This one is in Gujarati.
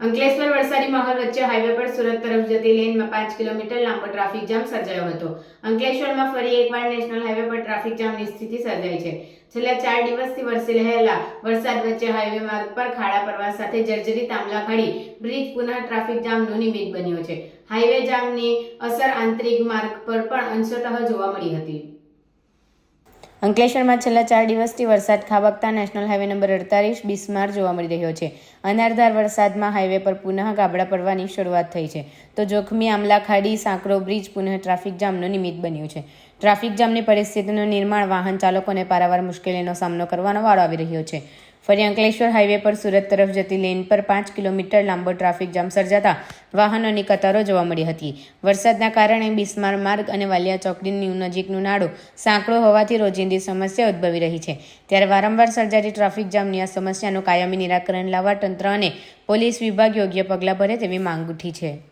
અંકલેશ્વર વરસાદી માહોલ વચ્ચે હાઈવે પર સુરત તરફ જતી લેનમાં પાંચ કિલોમીટર લાંબો ટ્રાફિક જામ સર્જાયો હતો. અંકલેશ્વરમાં ફરી એકવાર નેશનલ હાઈવે પર ટ્રાફિક જામની સ્થિતિ સર્જાઈ છે. છેલ્લા ચાર દિવસથી વરસી રહેલા વરસાદ વચ્ચે હાઈવે માર્ગ પર ખાડા પડવા સાથે જર્જરી તાંબલા ખાડી બ્રિજ પુનઃ ટ્રાફિક જામનું નિમિત્ત બન્યો છે. હાઈવે જામની અસર આંતરિક માર્ગ પર પણ અંશતઃ જોવા મળી હતી. અંકલેશ્વરમાં છેલ્લા ચાર દિવસથી વરસાદ ખાબકતા નેશનલ હાઈવે નંબર અડતાલીસ બિસ્માર જોવા મળી રહ્યો છે. અનારધાર વરસાદમાં હાઈવે પર પુનઃ ગાબડા પડવાની શરૂઆત થઈ છે. તો જોખમી આમલા ખાડી સાંકડો બ્રિજ, પુનઃ ટ્રાફિક જામનું નિમિત્ત બન્યું છે. ટ્રાફિક જામની પરિસ્થિતિનું નિર્માણ વાહન ચાલકોને પારાવાર મુશ્કેલીનો સામનો કરવાનો વાળો આવી રહ્યો છે. ફરી અંકલેશ્વર હાઈવે પર સુરત તરફ જતી લેન પર પાંચ કિલોમીટર લાંબો ટ્રાફિક જામ સર્જાતા વાહનોની કતારો જોવા મળી હતી. વરસાદના કારણે બિસ્માર માર્ગ અને વાલિયા ચોકડીની નજીકનું નાડું સાંકડો હોવાથી રોજિંદી સમસ્યા ઉદ્ભવી રહી છે. ત્યારે વારંવાર સર્જાતી ટ્રાફિક જામની આ સમસ્યાનું કાયમી નિરાકરણ લાવવા તંત્ર અને પોલીસ વિભાગ યોગ્ય પગલાં ભરે તેવી માંગ ઉઠી છે.